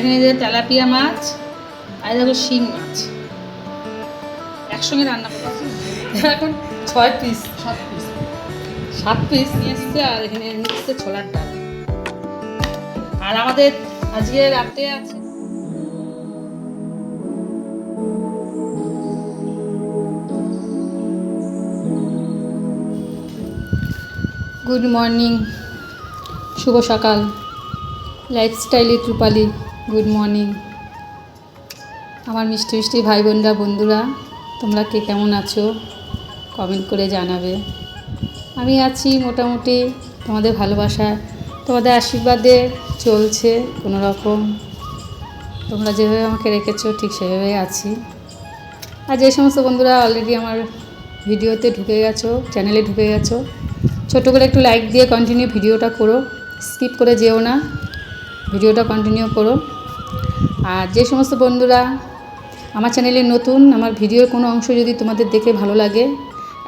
এখানে যে তেলাপিয়া মাছ আর দেখো শিং মাছ। একসঙ্গে রান্না করব এখন ছয় পিস সাত পিস সাত পিস নিয়ে এসছে আর এখানে নিয়ে ছোলার ডাল। আর আমাদের আজকে রাতে আছে। গুড মর্নিং শুভ সকাল। লাইফস্টাইলে ত্রুপালি গুড মর্নিং আমার মিষ্টি মিষ্টি ভাই বোনরা বন্ধুরা, তোমরা কে কেমন আছো? কমেন্ট করে জানাবে। আমি আছি মোটামুটি তোমাদের ভালোবাসা তোমাদের আশীর্বাদে চলছে কোনো রকম তোমরা যেভাবে আমাকে রেখেছো, ঠিক সেভাবেই আছি। আর যে সমস্ত বন্ধুরা অলরেডি আমার ভিডিওতে ঢুকে গেছো চ্যানেলে ঢুকে গেছো ছোট করে একটু লাইক দিয়ে কন্টিনিউ ভিডিওটা করো। স্কিপ করে যেও না। ভিডিওটা কন্টিনিউ করো। আর যে সমস্ত বন্ধুরা, আমার চ্যানেলে নতুন, আমার ভিডিওর কোনো অংশ যদি তোমাদের দেখে ভালো লাগে,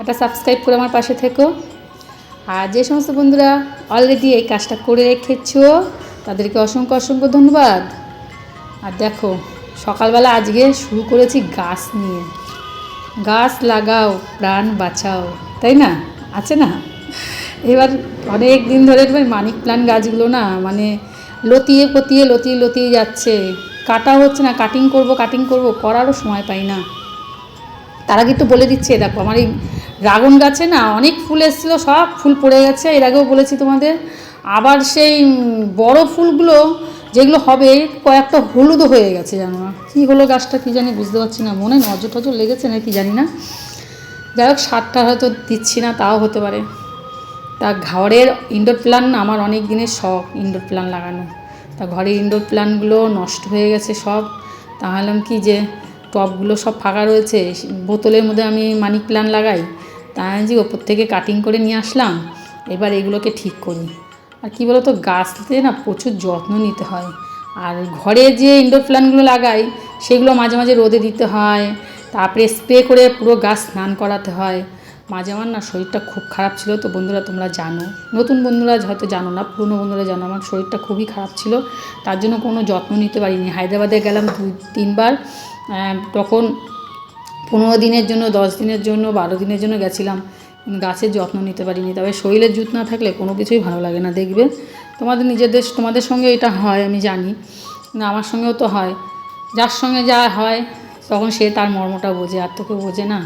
একটা সাবস্ক্রাইব করে আমার পাশে থেকো। আর যে সমস্ত বন্ধুরা অলরেডি এই কাজটা করে রেখেছো, তাদেরকে অসংখ্য অসংখ্য ধন্যবাদ। আর দেখো, সকালবেলা আজকে শুরু করেছি গাছ নিয়ে। গাছ লাগাও, প্রাণ বাঁচাও, তাই না? আছে না? এবার অনেক দিন ধরে মানিক প্লান গাছগুলো না মানে লতিয়ে পতিয়ে লতিয়ে লতিয়ে যাচ্ছে। কাটা হচ্ছে না কাটিং করব কাটিং করব, করারও সময় পাই না। তার আগে বলে দিচ্ছে দেখো, আমার এই ড্রাগন গাছে না অনেক ফুল এসেছিল, সব ফুল পড়ে গেছে, এর আগেও বলেছি তোমাদের। আবার সেই বড় ফুলগুলো যেগুলো হবে, কয়েকটা হলুদও হয়ে গেছে, জানো না? কী হলো গাছটা কী জানি বুঝতে পারছি না, মনে নজর টজর লেগেছে নাকি জানি না। যাই হোক, সারটা হয়তো দিচ্ছি না, তাও হতে পারে। তা ঘরের ইনডোর প্ল্যান আমার অনেক দিনের শখ ইনডোর প্ল্যান লাগানো। তা ঘরের ইনডোর প্ল্যানগুলো নষ্ট হয়ে গেছে সব। তাহলাম কি যে টবগুলো সব ফাঁকা রয়েছে, বোতলের মধ্যে আমি মানি প্ল্যান লাগাই। তাই যে ওপর থেকে কাটিং করে নিয়ে আসলাম, এবার এগুলোকে ঠিক করি। আর কী বলো তো গাছতে না প্রচুর যত্ন নিতে হয়। আর ঘরে যে ইনডোর প্ল্যানগুলো লাগাই, সেগুলো মাঝে মাঝে রোদে দিতে হয়। তারপরে স্প্রে করে পুরো গাছ স্নান করাতে হয়। মাঝে আমার না শরীরটা খুব খারাপ ছিল, তো বন্ধুরা তোমরা জানো। নতুন বন্ধুরা হয়তো জানো না, পুরনো বন্ধুরা জানো, আমার শরীরটা খুবই খারাপ ছিল। তার জন্য কোনো যত্ন নিতে পারিনি। হায়দ্রাবাদে গেলাম দুই, তিনবার। তখন পনেরো দিনের জন্য, দশ দিনের জন্য, বারো দিনের জন্য গেছিলাম। গাছের যত্ন নিতে পারিনি। তবে শরীরের জুত না থাকলে কোনো কিছুই ভালো লাগে না, দেখবে? তোমাদের নিজেদের, তোমাদের সঙ্গে এটা হয়, আমি জানি। না আমার সঙ্গেও তো হয়। যার সঙ্গে যা হয়, তখন সে তার মর্মটা বোঝে, আর তোকে বোঝে না।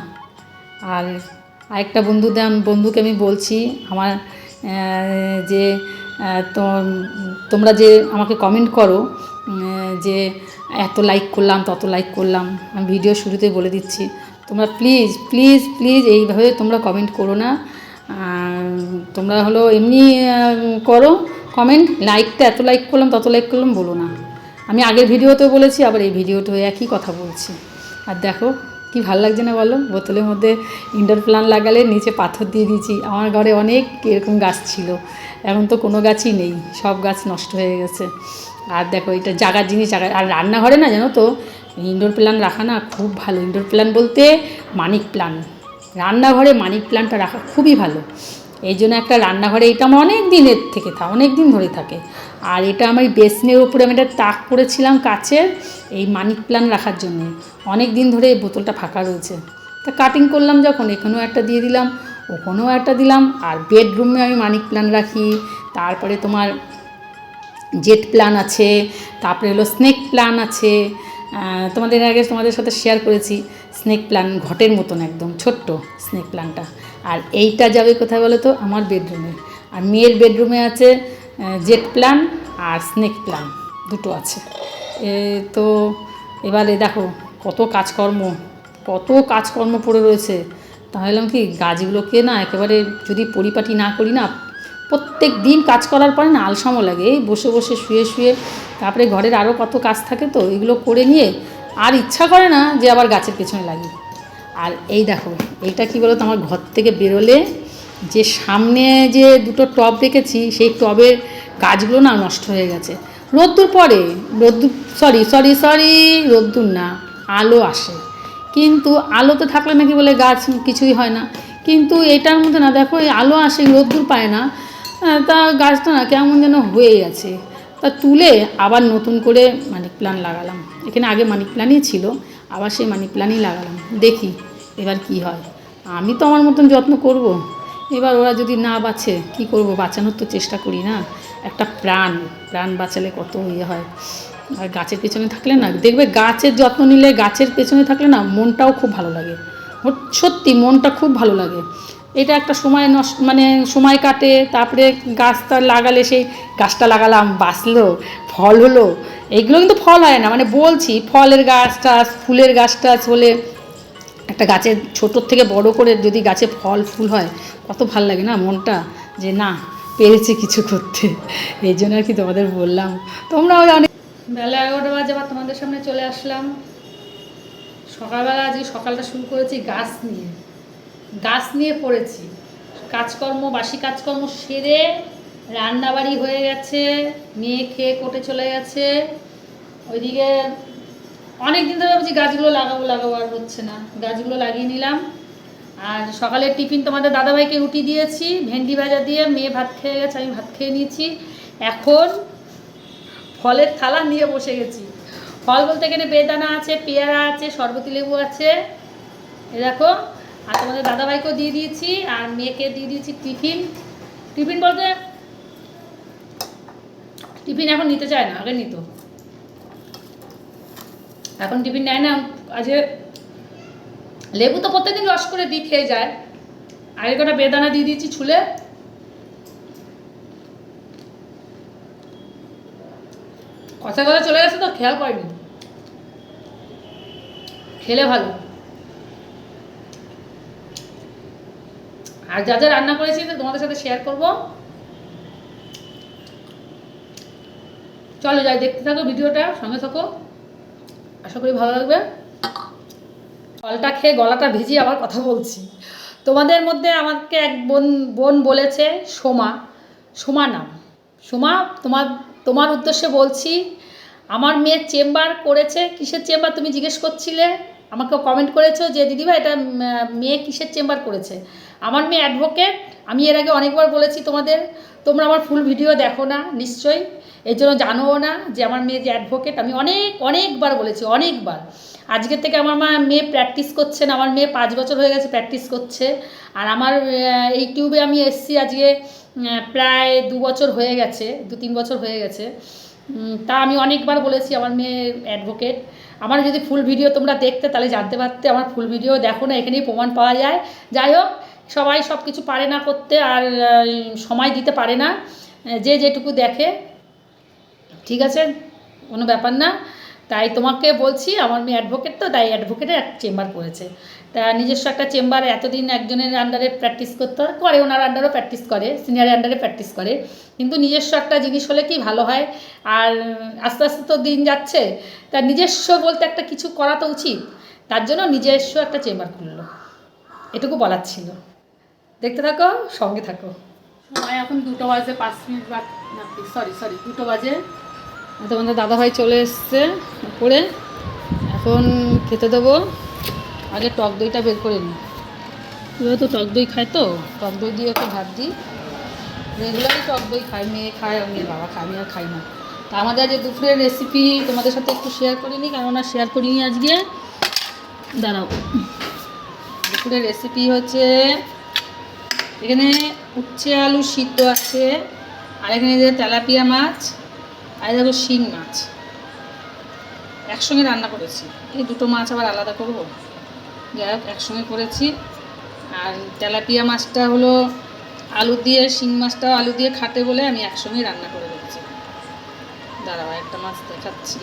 আর আরেকটা বন্ধুদের বন্ধুকে আমি বলছি, আমার যে তোমরা যে আমাকে কমেন্ট করো যে এত লাইক করলাম, তত লাইক করলাম, আমি ভিডিও শুরুতে বলে দিচ্ছি। তোমরা প্লিজ প্লিজ প্লিজ এইভাবে তোমরা কমেন্ট করো না। তোমরা হলো এমনি করো কমেন্ট লাইকটা এত লাইক করলাম, তত লাইক করলাম বলো না। আমি আগের ভিডিওতেও বলেছি, আবার এই ভিডিওতেও একই কথা বলছি। আর দেখো কি ভালো লাগছে না বলো? বোতলের মধ্যে ইন্ডোর প্লান লাগালে নিচে পাথর দিয়ে দিয়েছি। আমার ঘরে অনেক এরকম গাছ ছিল। এখন তো কোনো গাছই নেই। সব গাছ নষ্ট হয়ে গেছে। আর দেখো, এটা জাগার জিনিস, জাগার আর রান্নাঘরে না জানো তো ইনডোর প্ল্যান রাখা না খুব ভালো। ইনডোর প্ল্যান বলতে মানিক প্ল্যান্ট রান্নাঘরে মানিক প্ল্যানটা রাখা খুবই ভালো। এই জন্য একটা রান্নাঘরে, এটা আমার অনেক দিনের থেকে থা, অনেক দিন ধরে থাকে। আর এটা আমার বেসনের ওপরে আমি একটা তাক করেছিলাম কাচের, এই মানিক প্ল্যান রাখার জন্য। অনেক দিন ধরে এই বোতলটা ফাঁকা রয়েছে। তা কাটিং করলাম যখন, এখানেও একটা দিয়ে দিলাম, ওখানেও একটা দিলাম, আর বেডরুমে আমি মানিক প্ল্যান রাখি। তারপরে তোমার জেট প্ল্যান আছে, তারপরে হলো স্নেক প্ল্যান আছে। তোমাদের আগে তোমাদের সাথে শেয়ার করেছি স্নেক প্ল্যান ঘটের মতন একদম, ছোট্ট স্নেক প্ল্যানটা আর এইটা যাবে কোথায় বলো তো? আমার বেডরুমে আর মেয়ের বেডরুমে আছে জেট প্ল্যান আর স্নেক প্ল্যান দুটো আছে। এ, তো এবারে দেখো, কত কাজকর্ম কত কাজকর্ম পড়ে রয়েছে। তাহলে কি গাছগুলোকে না একেবারে যদি পরিপাটি না করি না, প্রত্যেক দিন কাজ করার পরে না আলসামও লাগে। এই বসে বসে শুয়ে শুয়ে, তারপরে ঘরের আরও কত কাজ থাকে তো, এগুলো করে নিয়ে আর ইচ্ছা করে না যে আবার গাছের পেছনে লাগি আর এই দেখো, এইটা কি বলো তো আমার ঘর থেকে বেরোলে যে সামনে যে দুটো টব রেখেছি, সেই টবের গাছগুলো না নষ্ট হয়ে গেছে। রোদ্দুর পরে রোদ্দুর সরি সরি সরি রোদ্দুর না, আলো আসে। কিন্তু আলোতে থাকলে নাকি বলে গাছ কিছুই হয় না। কিন্তু এটার মধ্যে না, দেখো, এই আলো আসে, রোদ্দুর পায় না। তা গাছটা না কেমন যেন হয়ে গেছে। তা তুলে আবার নতুন করে মানি প্ল্যান লাগালাম। এখানে আগে মানি প্ল্যানই ছিল, আবার সেই মানি প্ল্যানই লাগালাম। দেখি। এবার কি হয়? আমি তো আমার মতন যত্ন করব। এবার ওরা যদি না বাঁচে, কি করব? বাঁচানোর তো চেষ্টা করি না। একটা প্রাণ প্রাণ বাঁচালে কত ইয়ে হয়। আর গাছের পেছনে থাকলে না, দেখবে গাছের যত্ন নিলে গাছের পেছনে থাকলে না, মনটাও খুব ভালো লাগে। সত্যি মনটা খুব ভালো লাগে। এটা একটা সময় নষ্ট মানে সময় কাটে, তারপরে গাছটা লাগালে সেই গাছটা লাগালাম, বাঁচলো, ফল হলো। এইগুলো কিন্তু ফল হয় না। মানে বলছি, ফলের গাছ টাছ ফুলের গাছ টাছ হলে একটা গাছের ছোটোর থেকে বড় করে যদি গাছে ফল, ফুল হয়, কত ভালো লাগে না মনটা? যে না, পেরেছে কিছু করতে। এই জন্য আর কি তোমাদের বললাম। তোমরাও অনেক বেলা এগারোটা বাজে, আবার তোমাদের সামনে চলে আসলাম। সকালবেলা আজকে সকালটা শুরু করেছি গাছ নিয়ে। গাছ নিয়ে পড়েছি। কাজকর্ম, বাসি কাজকর্ম সেরে রান্নাবাড়ি হয়ে গেছে, মেয়ে খেয়ে কোটে চলে গেছে। ওইদিকে অনেক দিন ধরে ভাবছি গাছগুলো লাগাবো লাগাবো, আর হচ্ছে না। গাছগুলো লাগিয়ে নিলাম। আর সকালের টিফিন তোমাদের দাদাভাইকে রুটি দিয়েছি, ভেন্ডি ভাজা দিয়ে মেয়ে ভাত খেয়ে গেছে, আমি ভাত খেয়ে নিয়েছি। এখন ফলের থালা নিয়ে বসে গেছি। ফল বলতে এখানে বেদানা আছে, পেয়ারা আছে, শরবতি লেবু আছে। এ দেখো, আর তোমাদের দাদাভাইকেও দিয়ে দিয়েছি, আর মেয়েকে দিয়ে দিয়েছি টিফিন। টিফিন বলতে টিফিন এখন নিতে চায় না, আগে নিত। এখন টিফিন নেয় না, আজকে লেবু তো প্রত্যেকদিন রস করে দিই, খেয়ে যায়। আগে কটা বেদানা দিয়ে দিয়েছি ছুলে। কথা কথা চলে গেছে তো, খেয়াল করেনি। খেলে ভালো। আর যা যা রান্না করেছি তোমাদের সাথে শেয়ার করব। চলো যাই, দেখতে থাকো ভিডিওটা, সঙ্গে থাকো। আশা করি ভালো লাগবে। ফলটা খেয়ে গলাটা ভিজিয়ে আবার কথা বলছি। তোমাদের মধ্যে আমাকে এক বোন বোন বলেছে, সোমা। সোমা নাম। সোমা, তোমার তোমার উদ্দেশ্যে বলছি, আমার মেয়ে চেম্বার করেছে, কিসের চেম্বার তুমি জিজ্ঞেস করছিলে? আমাকে কমেন্ট করেছ যে, দিদিভাই, এটা মেয়ে কিসের চেম্বার করেছে? আমার মেয়ে অ্যাডভোকেট আমি এর আগে অনেকবার বলেছি তোমাদের, তোমরা আমার ফুল ভিডিও দেখো না, নিশ্চয়ই। এর জন্য জানোও না যে আমার মেয়ে যে অ্যাডভোকেট আমি অনেক, অনেকবার বলেছি, অনেকবার। আজকের থেকে আমার মা মেয়ে প্র্যাকটিস করছেন আমার মেয়ে পাঁচ বছর হয়ে গেছে প্র্যাকটিস করছে। আর আমার এই টিউবে আমি এসছি আজকে প্রায় দু বছর হয়ে গেছে, দু তিন বছর হয়ে গেছে। তা আমি অনেকবার বলেছি আমার মেয়ে অ্যাডভোকেট আমার যদি ফুল ভিডিও তোমরা দেখতে তাহলে জানতে পারতে, আমার ফুল ভিডিও দেখো না, এখানেই প্রমাণ পাওয়া যায়। যাই হোক, সবাই সব কিছু পারে না করতে আর সময় দিতে পারে না। যে যেটুকু দেখে ঠিক আছে? কোনো ব্যাপার না। তাই তোমাকে বলছি, আমার মেয়ে অ্যাডভোকেট তো, তাই অ্যাডভোকেটের এক চেম্বার করেছে। তা নিজস্ব একটা চেম্বার এতদিন একজনের আন্ডারে প্র্যাকটিস করতে হয়, করে ওনার আন্ডারেও প্র্যাকটিস করে সিনিয়রের আন্ডারে প্র্যাকটিস করে। কিন্তু নিজস্ব একটা জিনিস হলে কি ভালো হয়? আর আস্তে আস্তে তো দিন যাচ্ছে। তা নিজস্ব বলতে একটা কিছু করা তো উচিত। তার জন্য নিজস্ব একটা চেম্বার খুললো। এটুকু বলার ছিল। দেখতে থাকো, সঙ্গে থাকো। সময় এখন দুটো বাজে পাঁচ মিনিট বা সরি সরি দুটো বাজে তোমাদের দাদাভাই চলে এসছে উপরে। এখন খেতে দেবো। আগে টক দইটা বের করে নিই। এবার তো টক দই খায় তো। টক দই দিয়ে ওকে ভাত দিই। রেগুলারই টক দই খাই মেয়ে খায় আর বাবা খায়, আমি আর খাই না। তা আমাদের আজ দুপুরের রেসিপি তোমাদের সাথে একটু শেয়ার করিনি কেননা শেয়ার করিনি আজকে। দাঁড়াও। দুপুরের রেসিপি হচ্ছে, এখানে উচ্ছে আলু সিদ্ধ আছে, আর এখানে যে তেলাপিয়া মাছ। আর দেখো শিং মাছ। একসঙ্গে রান্না করেছি। এই দুটো মাছ আবার আলাদা করব? যাই হোক, একসঙ্গে করেছি। আর তেলাপিয়া মাছটা হলো আলু দিয়ে, শিং মাছটাও আলু দিয়ে খাটে বলে আমি একসঙ্গেই রান্না করে রেখেছি। দাঁড়াও একটা মাছ দেখাচ্ছি।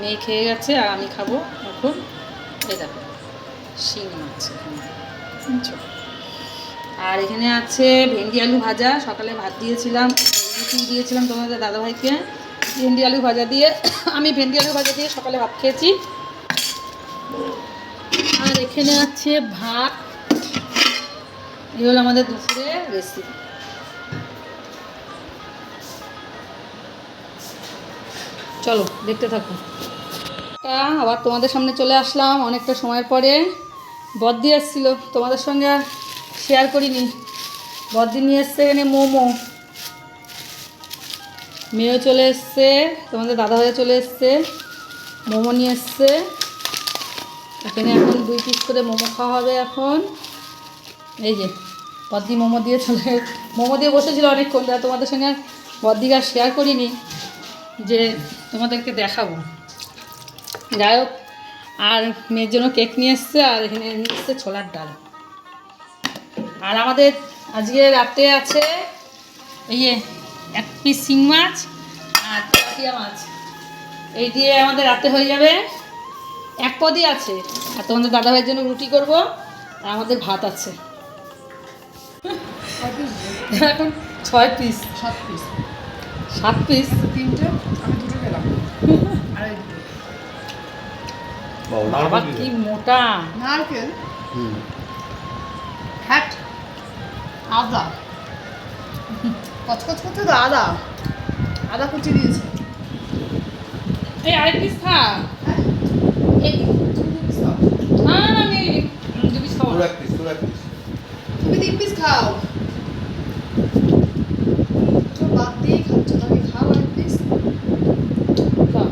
মেয়ে খেয়ে গেছে আর আমি খাব এখন। এই দেখো, শিং মাছ আর এখানে আছে ভেন্ডি আলু ভাজা। সকালে ভাত দিয়েছিলাম। রুটি দিয়েছিলাম তোমাদের দাদাভাইকে, ভেন্ডি আলু ভাজা দিয়ে। আমি ভেন্ডি আলু ভাজা দিয়ে সকালে ভাত খেয়েছি। আর এখানে আছে ভাত। এই হলো আমাদের দুপুরে রেসিপি চলো, দেখতে থাকো। তা, আবার তোমাদের সামনে চলে আসলাম অনেকটা সময় পরে। বদ্দি এসেছিল তোমাদের সঙ্গে শেয়ার করিনি। বদ্দি নিয়ে এসছে এখানে মোমো। মেয়েও চলে এসছে, তোমাদের দাদা ভাইও চলে এসছে, মোমো নিয়ে এসছে। এখানে এখন দুই পিস করে মোমো খাওয়া হবে এখন। এই যে, বদ্দি মোমো দিয়ে চলে মোমো দিয়ে বসেছিল অনেকক্ষণ, তা তোমাদের সঙ্গে বদ্দিকে আর শেয়ার করিনি, যে তোমাদেরকে দেখাবো। যাই হোক, আর মেয়ের জন্য কেক নিয়ে এসছে, আর এখানে নিয়ে এসছে ছোলার ডাল। আর আমাদের আজকে রাতে আছে, এই এক পিস শিং মাছ আর তেলাপিয়া মাছ। এই দিয়ে আমাদের রাতে হয়ে যাবে এক পদই আছে। আর তোমাদের দাদাভাইয়ের জন্য রুটি করব আর আমাদের ভাত আছে। এখন ছয় পিস সাত পিস সাত পিস তিনটে? আমি দুটো খেলাম। আর বাবা কি মোটা। নারকেল? ফ্যাট? আদা। কচকচ করতে তো আদা। আদা কুচি দিয়েছে। এই আরেক পিস খা হ্যাঁ? খাও। না না আমি দু পিস খাব। তুমি তিন পিস খাও তো বাদ দিয়েই খাচ্ছ তাকে খাও এক পিস খাও।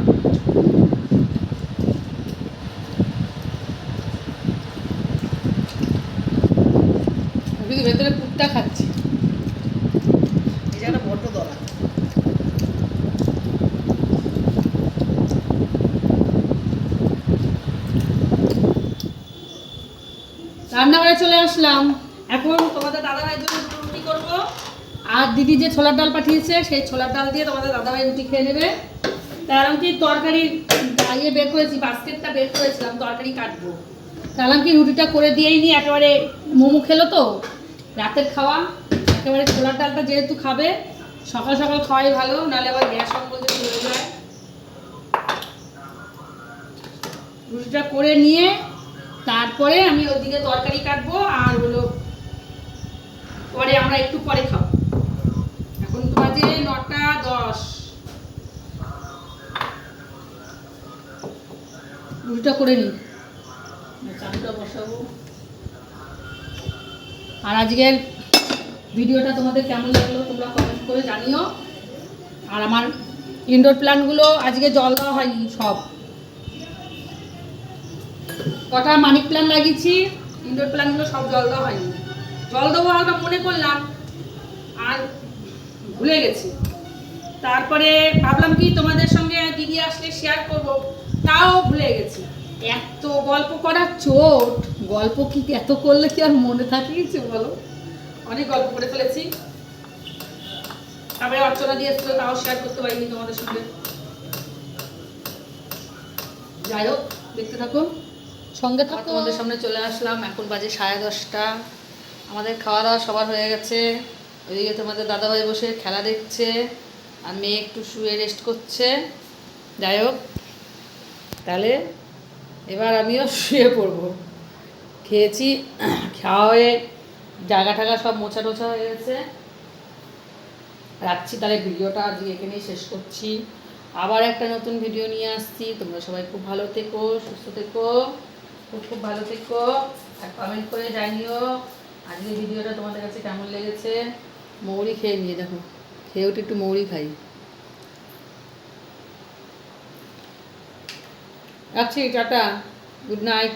আমি কিন্তু ভেতরে কুটটা খাচ্ছি এই জায়গাটা বড্ড দলা রান্নাঘরে চলে আসলাম। এখন তোমাদের দাদাভাইয়ের জন্য রুটি করব। আর দিদি যে ছোলার ডাল পাঠিয়েছে, সেই ছোলার ডাল দিয়ে তোমাদের দাদাভাই রুটি খেয়ে নেবে। তাহলে কি তরকারি ইয়ে বের করেছি, বাস্কেটটা বের করেছিলাম, তরকারি কাটবো। তাহলে কি রুটিটা করে দিয়েই নি, একেবারে মোমো খেলো তো? রাতের খাওয়া, একেবারে ছোলার ডালটা যেহেতু খাবে, সকাল সকাল খাওয়াই ভালো, নাহলে আবার গ্যাস অম্বল যদি হয়ে যায়। রুটিটা করে নিয়ে তারপরে আমি ওইদিকে তরকারি কাটবো আর হলো পরে আমরা একটু পরে খাব। এখন তো বাজে নটা দশ। রুটিটা করে নিই চালটা বসাবো। আর আজকের ভিডিওটা তোমাদের কেমন লাগল তোমরা কমেন্ট করে জানিও। আর আমার ইনডোর প্ল্যান্টগুলো আজকে জল দেওয়া হয়নি সব। কটা মানি প্ল্যান্ট লাগিয়েছি ইনডোর প্ল্যান্টগুলো সব জল দেওয়া হয়নি। জল দেবো আমরা মনে করলাম, আর ভুলে গেছি। তারপরে ভাবলাম কি তোমাদের সঙ্গে দিদি আসলে শেয়ার করব, তাও ভুলে গেছি। এত গল্প করার চোট, গল্প কি এত করলে কি আর মনে থাকে কিছু বলো? অনেক গল্প করে ফেলেছি। তারপরে অর্চনা দিয়ে এসেছিল, তাও শেয়ার করতে পারিনি তোমাদের সঙ্গে। যাই হোক, দেখতে থাকো সঙ্গে থাকো। তোমাদের সামনে চলে আসলাম। এখন বাজে সাড়ে দশটা। আমাদের খাওয়া দাওয়া সবার হয়ে গেছে। ওইদিকে তোমাদের দাদাভাই বসে খেলা দেখছে। আর মেয়ে একটু শুয়ে রেস্ট করছে। যাই হোক তাহলে এবার আমিও শুয়ে পড়ব। খেয়েছি খাওয়া হয়ে জায়গা টাগা সব মোছা টোছা হয়ে গেছে। রাখছি তাহলে ভিডিওটা আজকে এখানেই শেষ করছি। আবার একটা নতুন ভিডিও নিয়ে আসছি। তোমরা সবাই খুব ভালো থেকো সুস্থ থেকো। খুব খুব ভালো থেকো। আর কমেন্ট করে জানিও আজকের ভিডিওটা তোমাদের কাছে কেমন লেগেছে। মৌরি খেয়ে নিয়ে দেখো। খেয়ে উঠে একটু মৌরি খাই। আচ্ছা টাটা। Good night